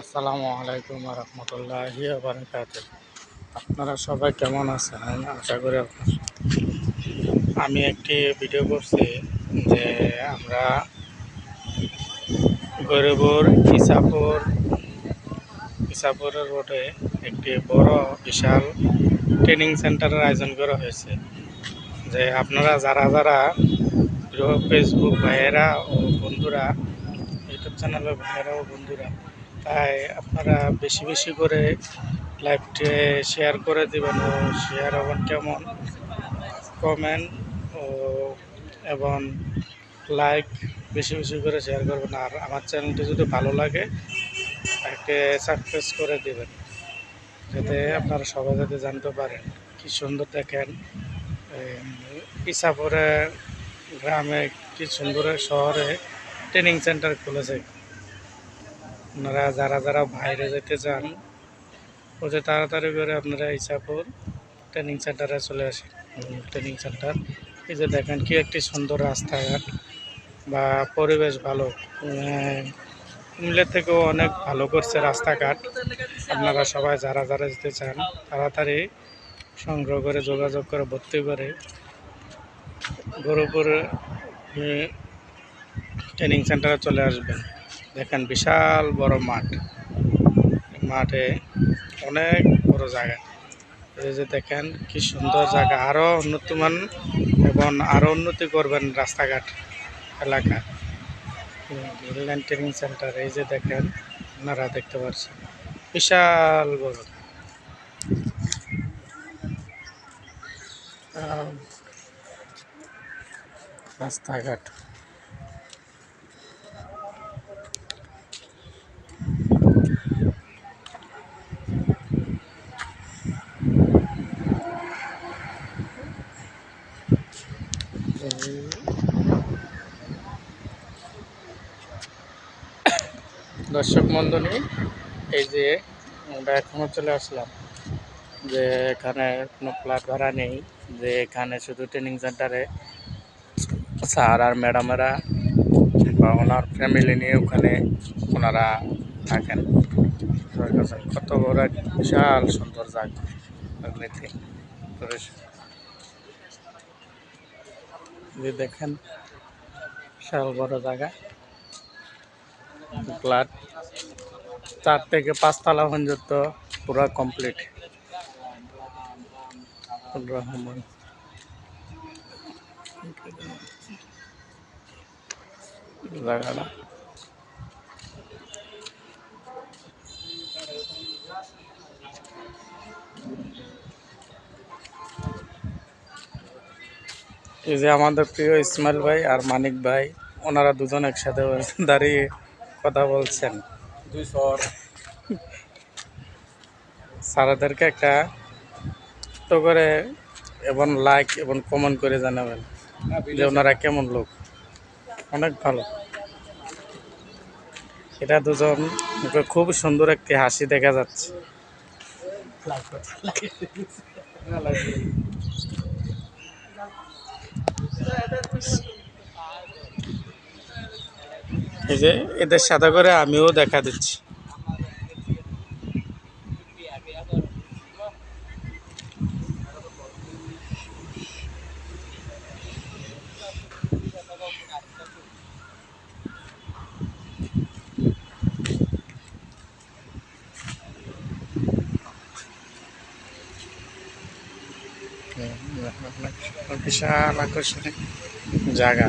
আসসালামু আলাইকুম রহমতুল্লাহি আপনারা সবাই কেমন আছেন? আশা করি আমি একটি ভিডিও করছি যে আমরা গরিবুর ইসাপুর ইসাপুরের রোডে একটি বড়, বিশাল ট্রেনিং সেন্টারের আয়োজন করা হয়েছে। যে আপনারা যারা যারা ফেসবুক ভাইয়েরা ও বন্ধুরা ইউটিউব চ্যানেলের ভাইয়েরা বন্ধুরা, তাই আপনারা বেশি বেশি করে লাইভটি শেয়ার করে দেবেন ও শেয়ার হবেন কেমন? কমেন্ট ও এবং লাইক বেশি বেশি করে শেয়ার করবেন। আর আমার চ্যানেলটি যদি ভালো লাগে, তাকে সাকসেস করে দেবেন। যাতে আপনারা সবাই যাতে জানতে পারেন কি সুন্দর দেখেন। ইসাপুরে গ্রামে, কি সুন্দর শহরে ট্রেনিং সেন্টার খুলেছে। আপনারা যারা যারা বাইরে যেতে চান ওদের তাড়াতাড়ি করে আপনারা ইসাপুর ট্রেনিং সেন্টারে চলে আসেন। ট্রেনিং সেন্টার এই যে দেখেন কি একটি সুন্দর রাস্তাঘাট বা পরিবেশ ভালো। কুমিল্লার থেকেও অনেক ভালো করছে রাস্তাঘাট। আপনারা সবাই যারা যারা যেতে চান, তাড়াতাড়ি সংগ্রহ করে, যোগাযোগ করে, ভর্তি করে, গরুপুর ট্রেনিং সেন্টারে চলে আসবেন। দেখেন বিশাল বড় মাঠ। মাঠে অনেক বড় জায়গা। এই যে দেখেন কি সুন্দর জায়গা। আরও উন্নতমান এবং আরও উন্নতি করবেন রাস্তাঘাট, এলাকা। গ্রিনল্যান্ড ট্রেনিং সেন্টার এই যে দেখেন আপনারা দেখতে পাচ্ছেন। বিশাল বড়। রাস্তাঘাট। দর্শক মন্ডলী, এই যে আমরা এখনও চলে আসলাম যে এখানে কোনো ফ্ল্যাট ভাড়া নেই, যে এখানে শুধু ট্রেনিং সেন্টারে স্যার আর ম্যাডামেরা বা ওনার ফ্যামিলি নিয়ে ওখানে ওনারা থাকেন। কত বড় বিশাল সুন্দর জায়গা। যে দেখেন বিশাল বড় জায়গা। ফ্ল্যাট চার থেকে পাঁচতলা পর্যন্ত পুরো কমপ্লিট। রহমান। জায়গাটা। এই যে আমাদের প্রিয় ইসমাইল ভাই আর মানিক ভাই ওনারা দুজন একসাথে দাঁড়িয়ে কথা বলছেন স্যারাদেরকে একটা তো করে এবং লাইক এবং কমেন্ট করে জানাবেন যে ওনারা কেমন লোক অনেক ভালো এটা দুজন খুব সুন্দর একটি হাসি দেখা যাচ্ছে এই যে এদের সাদা করে আমিও দেখা দিচ্ছি। বিশাল আকর্ষণীয় জায়গা।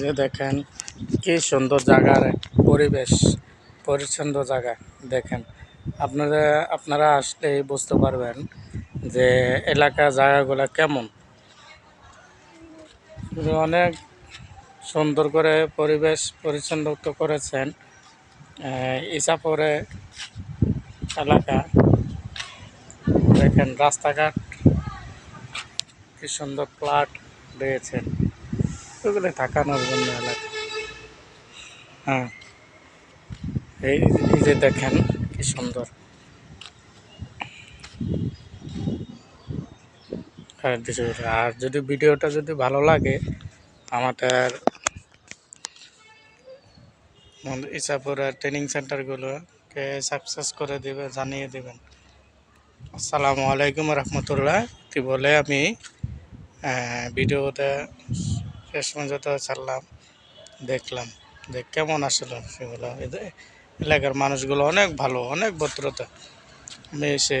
যে দেখেন, কি সুন্দর জায়গার পরিবেশ, পরিচ্ছন্ন জায়গা, দেখেন। আপনারা আপনারা আসলেই বুঝতে পারবেন যে এলাকা জায়গাগুলো কেমন? অনেক সুন্দর করে পরিবেশ পরিচ্ছন্ন করেছেন ইসাপুরে এলাকা। দেখেন রাস্তাঘাট কি সুন্দর প্লাট দিয়েছেন। ওগুলো থাকানোর জন্য এলাকা। হ্যাঁ এই যে দেখেন কি সুন্দর। আর যদি ভিডিওটা যদি ভালো লাগে আমাদের ইসাপুরের ট্রেনিং সেন্টারগুলোকে সাকসেস করে দেবে জানিয়ে দেবেন। আসসালামু আলাইকুম রহমতুল্লাহ। কি বলে আমি আহ, ভিডিওতে শেষ পর্যন্ত ছাড়লাম দেখলাম। যে কেমন আসলো সেগুলো। এলাকার মানুষগুলো অনেক ভালো অনেক ভদ্রতা। আমি এসে।